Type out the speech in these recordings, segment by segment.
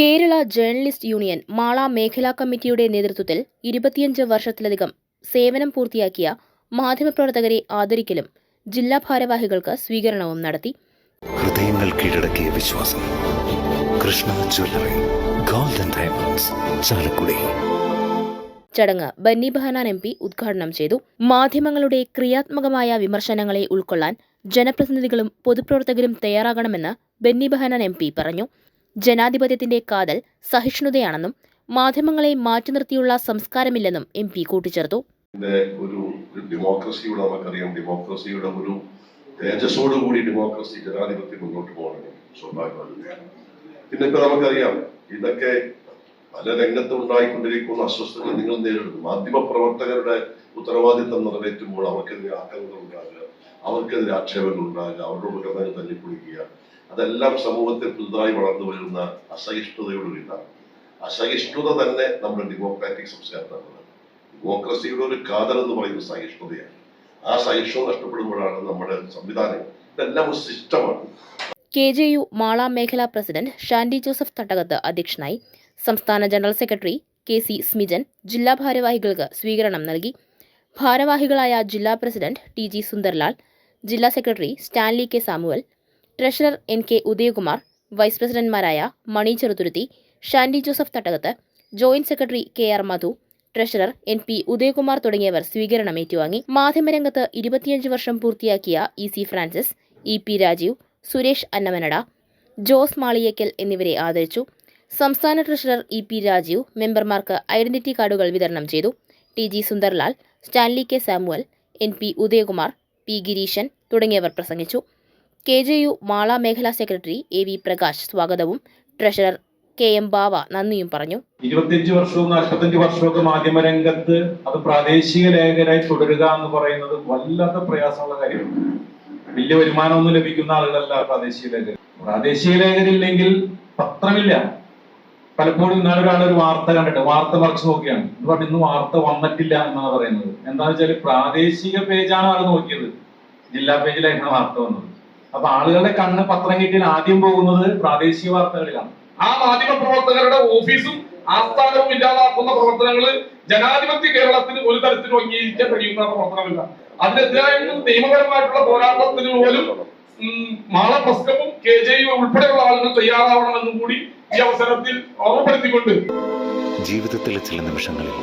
Kerala journalist union Mala മേഖലാ കമ്മിറ്റിയുടെ നേതൃത്വത്തിൽ ഇരുപത്തിയഞ്ച് വർഷത്തിലധികം സേവനം പൂർത്തിയാക്കിയ മാധ്യമപ്രവർത്തകരെ ആദരിക്കലും ജില്ലാ ഭാരവാഹികൾക്ക് സ്വീകരണവും നടത്തി. ഹൃദയങ്ങൾ കീഴടക്കിയ വിശ്വാസം. Krishna jewellery golden diamonds Chalakudy. ചടങ്ങ് ബന്നി ബഹനാൻ എം പി ഉദ്ഘാടനം ചെയ്തു. മാധ്യമങ്ങളുടെ ക്രിയാത്മകമായ വിമർശനങ്ങളെ ഉൾക്കൊള്ളാൻ ജനപ്രതിനിധികളും പൊതുപ്രവർത്തകരും തയ്യാറാകണമെന്ന് ബന്നി ബഹനാൻ എം പി പറഞ്ഞു. ജനാധിപത്യത്തിന്റെ കാതൽ സഹിഷ്ണുതയാണെന്നും മാധ്യമങ്ങളെ മാറ്റി നിർത്തിയുള്ള സംസ്കാരമില്ലെന്നും എം പി കൂട്ടിച്ചേർത്തു. ഒരു ഡെമോക്രസിയുടെ നമുക്കറിയാം. ഡെമോക്രസിയുടെ ഒരു തേജസ്സോടു കൂടി ഡെമോക്രസി ജനാധിപത്യം മുന്നോട്ട് പോകണമെങ്കിൽ സ്വാഭാവികമാണ് പിന്നെ ഇപ്പൊ നമുക്കറിയാം. ഇതൊക്കെ പല രംഗത്തും ഉണ്ടായിക്കൊണ്ടിരിക്കുന്ന അസ്വസ്ഥതകൾ നിങ്ങൾ നേരിടുന്നു. മാധ്യമ പ്രവർത്തകരുടെ ഉത്തരവാദിത്തം നിറവേറ്റുമ്പോൾ അവർക്കെതിരെ ആക്രമണം ഉണ്ടാകുക അവർക്കെതിരെ ആക്ഷേപങ്ങൾ ഉണ്ടാകുക അവരുടെ ഉപകരണങ്ങൾ തല്ലിപ്പൊളിക്കുക. അതെല്ലാം സമൂഹത്തിൽ പുതുതായി വളർന്നു വരുന്ന അസഹിഷ്ണുതയുടെ ഒരു ഇതാണ് അസഹിഷ്ണുത തന്നെ നമ്മുടെ ഡെമോക്രാറ്റിക് സംസ്കാരത്താണ് ഡെമോക്രസിയുടെ ഒരു കാതൽ എന്ന് പറയുന്നത് സഹിഷ്ണുതയാണ്. ആ സഹിഷ്ണുത നഷ്ടപ്പെടുമ്പോഴാണ് നമ്മുടെ സംവിധാനം ഇതെല്ലാം ഒരു സിസ്റ്റമാണ്. കെ ജെ യു മാള മേഖലാ പ്രസിഡന്റ് ഷാൻഡി ജോസഫ് തട്ടകത്ത് അധ്യക്ഷനായി സംസ്ഥാന general secretary K C Smijan ജില്ലാ ഭാരവാഹികൾക്ക് സ്വീകരണം നൽകി. ഭാരവാഹികളായ ജില്ലാ പ്രസിഡന്റ് ടി ജി സുന്ദർലാൽ ജില്ലാ secretary Stanley K Samuel treasurer N K Udayakumar vice പ്രസിഡന്റ്മാരായ Mani Cheruthuruthy Shandy Joseph Thattakath joint secretary K R Madhu treasurer N P Udayakumar തുടങ്ങിയവർ സ്വീകരണം ഏറ്റുവാങ്ങി. മാധ്യമരംഗത്ത് ഇരുപത്തിയഞ്ച് വർഷം പൂർത്തിയാക്കിയ E C Francis E P Rajeev Suresh Annamanada Jose Maliyekkal എന്നിവരെ ആദരിച്ചു. സംസ്ഥാന ട്രഷറർ ഇ പി രാജീവ് മെമ്പർമാർക്ക് ഐഡന്റിറ്റി കാർഡുകൾ വിതരണം ചെയ്തു. T G Sundarlal Stanley K Samuel N P Udayakumar P Gireesan തുടങ്ങിയവർ പ്രസംഗിച്ചു. കെ ജെ യു മാള മേഖലാ സെക്രട്ടറി എ വി പ്രകാശ് സ്വാഗതവും. ട്രഷറർ കെ എം ബാവ നന്ദിയും പറഞ്ഞു. ഇരുപത്തിയഞ്ച് വർഷവും നാൽപ്പത്തഞ്ച് വർഷമൊക്കെ മാധ്യമരംഗത്ത് അത് പ്രാദേശിക ലേഖകരായി തുടരുക എന്ന് പറയുന്നത് വല്ലാത്ത പ്രയാസമുള്ള കാര്യമാണ്. വലിയ വരുമാനമൊന്നും ലഭിക്കുന്ന ആളുകളല്ല പ്രാദേശിക ലേഖകർ. പ്രാദേശിക ലേഖകരില്ലെങ്കിൽ പത്രമില്ല. പലപ്പോഴും ഇന്നാളെ ഒരാൾ ഒരു വാർത്ത കണ്ടിട്ട് വാർത്ത മറിച്ച് നോക്കിയാണ്. എന്ന് പറഞ്ഞ് ഇന്ന് വാർത്ത വന്നിട്ടില്ല എന്നാണ് പറയുന്നത്. എന്താണെന്ന് വെച്ചാൽ പ്രാദേശിക പേജാണ് ആൾ നോക്കിയത്. ജില്ലാ പേജിലായിരുന്നു വാർത്ത വന്നത്. അപ്പൊ ആളുകളുടെ കണ്ണ് പത്രം കിട്ടിയാൽ ആദ്യം പോകുന്നത് പ്രാദേശിക വാർത്തകളിലാണ്. ആ മാധ്യമ പ്രവർത്തകരുടെ ഓഫീസും ആസ്ഥാനവും ഇല്ലാതാക്കുന്ന പ്രവർത്തനങ്ങൾ ജനാധിപത്യ കേരളത്തിൽ ഒരു തരത്തിലും അംഗീകരിക്കാൻ കഴിയുന്ന പ്രവർത്തനമില്ല. അതിനെതിരായ നിയമപരമായിട്ടുള്ള പോരാട്ടത്തിന് പോലും മാള പ്രസ്കവും കെ ജെ യു ഉൾപ്പെടെയുള്ള ആളുകൾ തയ്യാറാവണമെന്നും കൂടി ഈ അവസരത്തിൽ ഓർമ്മപ്പെടുത്തിക്കൊണ്ട്. ജീവിതത്തിലെ ചില നിമിഷങ്ങളിൽ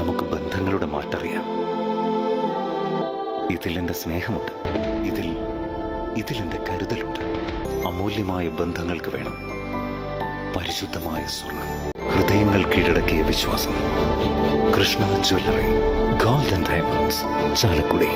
നമുക്ക് ബന്ധങ്ങളുടെ മാറ്ററിയാം. ഇതിൽ എന്റെ സ്നേഹമുണ്ട്. ഇതിൽ ഇതിൽ എന്റെ കരുതലുണ്ട്. അമൂല്യമായ ബന്ധങ്ങൾക്ക് വേണം. പരിശുദ്ധമായ സ്വർണം. ഹൃദയങ്ങൾ കീഴടക്കിയ വിശ്വാസം. Krishna jewellery. Golden diamonds. Chalakudy.